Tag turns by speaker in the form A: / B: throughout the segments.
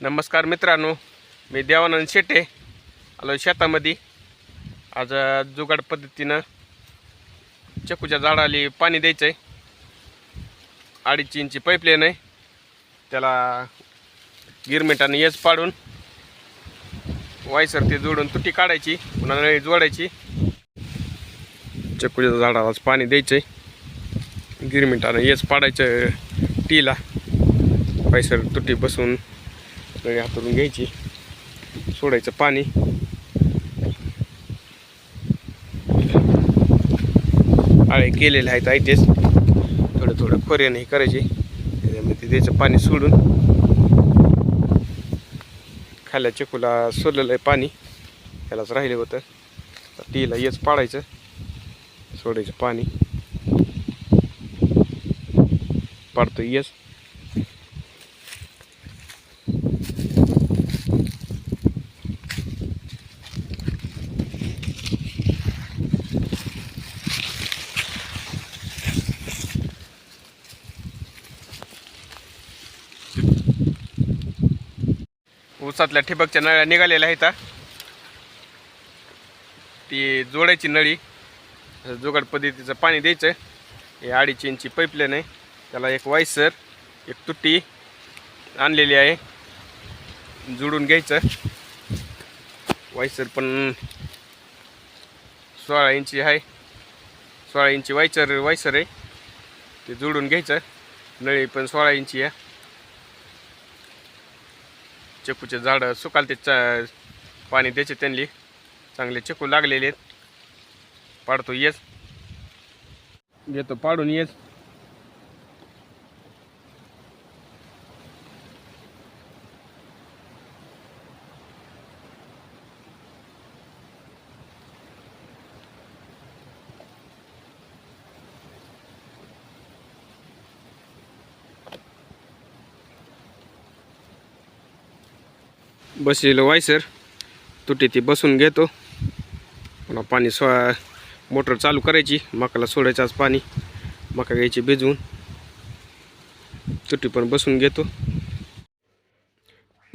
A: नमस्कार मित्रांनो मी देवानंद शेटे आलो शेतामध्ये. आज जुगाड पद्धतीनं चकूच्या झाडाला पाणी द्यायचं आहे अडीच इंची पाईपलाईन आहे. त्याला गिरमिटाने यज पाडून वायसर ते जोडून तुटी काढायची पुन्हा नळी जोडायची. चकूच्या झाडालाच पाणी द्यायचं आहे गिरमिटानं यज पाडायचं टीला. वायसर तुटी बसून नळी हातातून घ्यायची. सोडायचं पाणी. आळे केलेले आहेत आयतेच थोडं थोडं खोऱ्याने हे करायचे. त्याच्यामध्ये त्याचं पाणी सोडून. खाल्या चिकूला सोडलेलं आहे पाणी. त्यालाच राहिलं होतं. टीला येच पाडायचं. सोडायचं पाणी. पाडतो येस ऊसातल्या ठिबकच्या नळ्या निघालेल्या आहेत ती जोडायची नळी जुगाड पद्धतीचं पाणी द्यायचं. हे अडीच इंची पाईपलाईन आहे. त्याला एक वायसर एक तुटी आणलेली आहे. जुडून घ्यायचं. वायसर पण सोळा इंची आहे. सोळा इंची वायचर वायसर आहे. ते जुडून घ्यायचं. नळी पण सोळा इंची आहे. चेकूचे झाडं सुकाल ते पाणी द्यायचे त्यांनी. चांगले चेकू लागलेले आहेत. पाडतो येस. घेतो पाडून येस. बसलेलं वायसर तुटी ती बसून घेतो. पुन्हा पाणी सो मोटर चालू करायची. मकाला सोडायचं आज पाणी. मका घ्यायची भिजवून. तुटी पण बसून घेतो.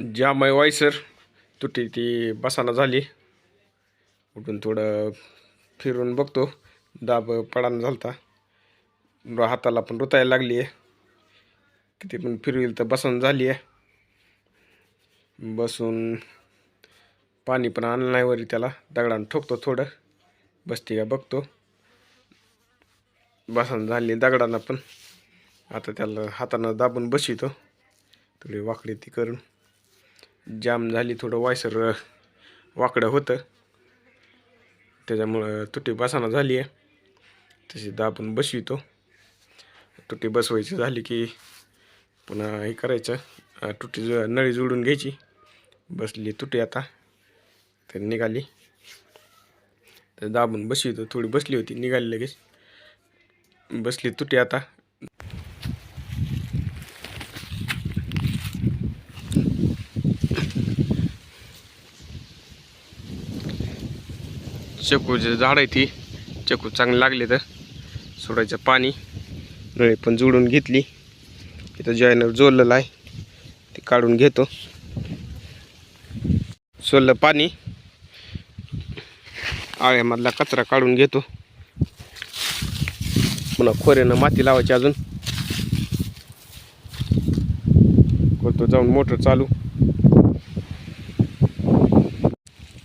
A: ज्यामुळे वायसर तुटी ती बसाना झाली. उठून थोडं फिरून बघतो. दाब पडाना झालता. हाताला पण रुतायला लागली आहे किती पण फिरविल तर बसन झाली आहे बसून पाणी पण आणलं नाही वरी त्याला. दगडानं ठोकतो थोडं. बसते का बघतो. बसन झाली दगडांना पण. आता त्याला हातानं दाबून बसितो थोडी वाकडी ती करून. जाम झाली थोडं वायसर वाकडं होतं. त्याच्यामुळं तुटी बसाना झाली आहे. तशी दाबून बसवितो. तुटी बसवायची झाली की पुन्हा हे करायचं. तुटी जो नळी जोडून घ्यायची. बसली तुटी आता. तर निघाली. तर दाबून बसली तर थोडी बसली होती निघाली लगेच. बसली तुटी आता. चकूचे झाड आहे ती. चकू चांगली लागले तर सोडायचं पाणी. नळी पण जोडून घेतली. इथं जॉयनर जोडलेलं आहे. ते काढून घेतो. सोललं पाणी. आळ्यामधला कचरा काढून घेतो. पुन्हा खोऱ्यानं माती लावायची अजून. करतो जाऊन मोटर चालू.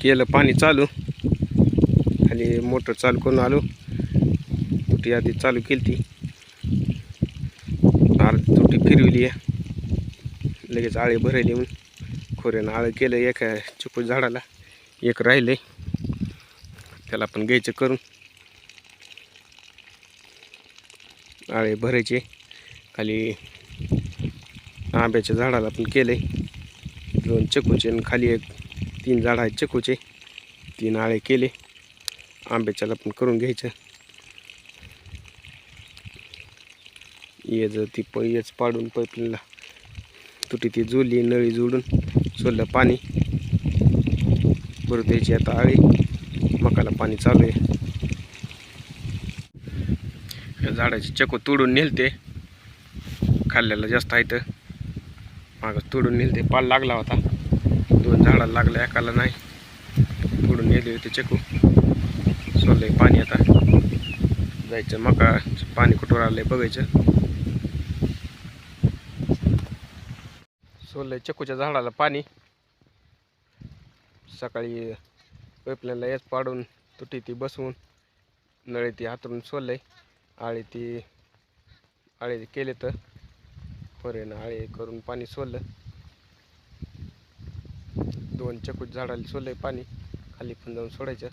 A: केलं पाणी चालू. आणि मोटर चालू करून आलो. तुटी आधी चालू केली ती तुटी फिरविली आहे. लगेच आळे भरायले म्हणून. खोऱ्यानं आळं केलं एका चिकू झाडाला. एक राहिले. त्याला पण घ्यायचं करून. आळे भरायचे. खाली आंब्याच्या झाडाला पण केले. दोन चकूचे आणि खाली एक तीन झाड आहेत चकूचे. तीन आळे केले. आंब्याच्याला पण करून घ्यायचं. येज ती प येच पाडून पैपलीला तुटी ती जोडली नळी जोडून. सोडलं पाणी. बरं द्यायची आता आळी. मकाला पाणी चालू आहे. झाडाची चकू तोडून नेलते. खाल्ल्याला जास्त आहे तर माग तोडून नेलते. पाल लागला होता. दोन झाडाला लागला एकाला नाही. तोडून नेले होते चकू. सोडलं पाणी आता. जायचं मका. पाणी कुठवर आहे बघायचं. सोललंय चकूच्या झाडाला पाणी. सकाळी पाईपलाईनला याच पाडून तुटी ती बसवून नळी ती हातरून सोललंय. आळी ती आळी केले तर खोरेनं आळी करून पाणी सोललं. दोन चकूच झाडाला सोललंय पाणी खाली पण जाऊन सोडायचं.